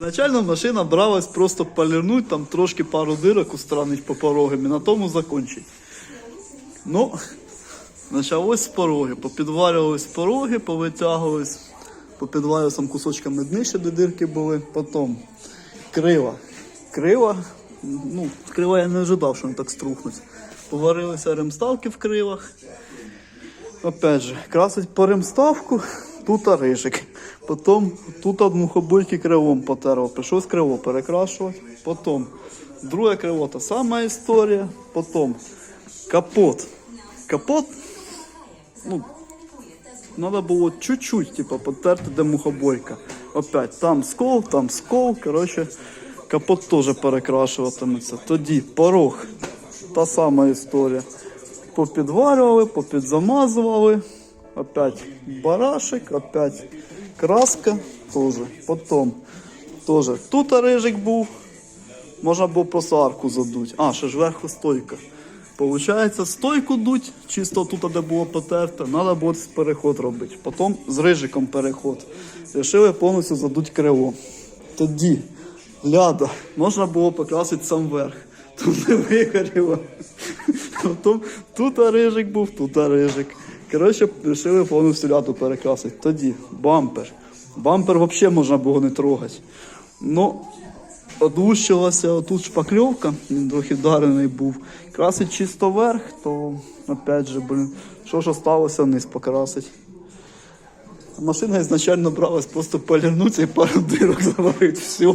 Начально машина бралась просто полірнуть, там трошки пару дирок устранить по порогам і на тому закончить. Ну, почалось з пороги. Попідварювались пороги, повитягувались, попідварювались там кусочками днище, де дирки були. Потім крила. Крила, ну, крила я не ожидав, що вони так струхнуть. Поварилися ремставки в крилах. Опять же, красить по ремставку, тут рижик. Потім тут одну хобойки кривом потерла. Прийшлось криво перекрашувати. Потім друге криво та сама історія. Потім капот. Капот, ну, Надо було чуть-чуть, типа, потерти, де мухобойка. Опять, там скол, там скол. Коротше, капот теж перекрашуватиметься. Тоді порог. Та сама історія. Попідварювали, попідзамазували. Опять барашек, опять краска теж. Потім теж тут рижик був. Можна було просто арку задуть. А, ще ж верху стойка. Получається, стойку дуть, чисто тут, де було потерте, треба було переход робити. Потім з рижиком переход. Рішили повністю задуть крило. Тоді ляда, можна було покрасити сам верх. Тут не вигоріло. Потім тут рижик був, тут рижик. Коротше, вирішили повністю ляду перекрасити. Тоді бампер. Бампер взагалі можна було не трогати. Ну, Одлущилася тут шпакльовка, він трохи вдарений був. Красить чисто верх, то опять же, блин, що ж осталося вниз покрасить. Машина ізначально бралась просто полірнутися і пару дирок заварити, все.